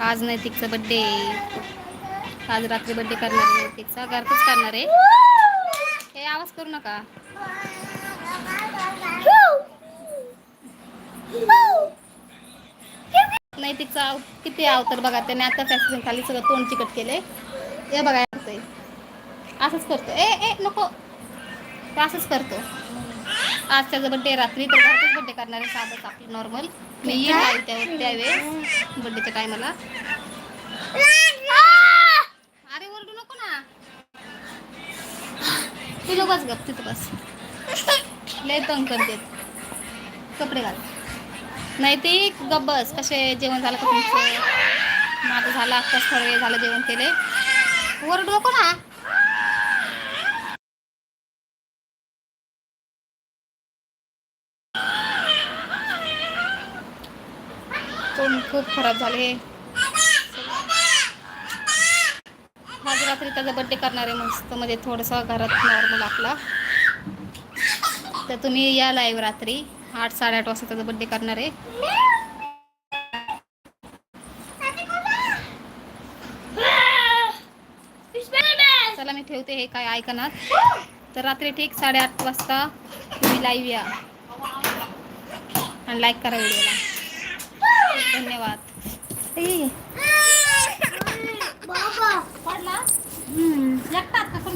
आज नैतिकचा बड्डे आज रात्री बड्डे करणार आहे नैतिकचा. घरातच करणार आहे. हे आवाज करू नका. नैतिकचा आव- किती अवतर बघा त्याने आता फॅक्टरी खाली सगळं तोंड चिकट केलंय. हे बघा करतोय असंच करतो ए ए नको. असंच करतो आज त्याचा बड्डे रात्री तर घरातच बड्डे करणार आहे साधंच आपलं नॉर्मल मी येईल live त्या त्यावेळेस बड्डेच्या टायमाला अरे ओरडू नको ना. तू बस गप तिथं बस. लय तंग करते कपडे घाल. नाही ते गप बस कसे जेवण झालं का तुमचं? माझं झालं आत्ताच थोडं वेळ झालं जेवण केले. ओरडू नको ना. तोंड खूप खराब झाले. आज रात्री त्याचा बड्डे करणार आहे मस्त मध्ये थोडंसं घरात नॉर्मल आपला. तर तुम्ही या लाईव्ह रात्री आठ साडेआठ वाजता त्याचा बड्डे करणार आहे. चला मी ठेवते हे काय ऐकणार. तर रात्री ठीक साडेआठ वाजता तुम्ही लाईव्ह या. आणि लाईक करा व्हिडिओला धन्यवाद.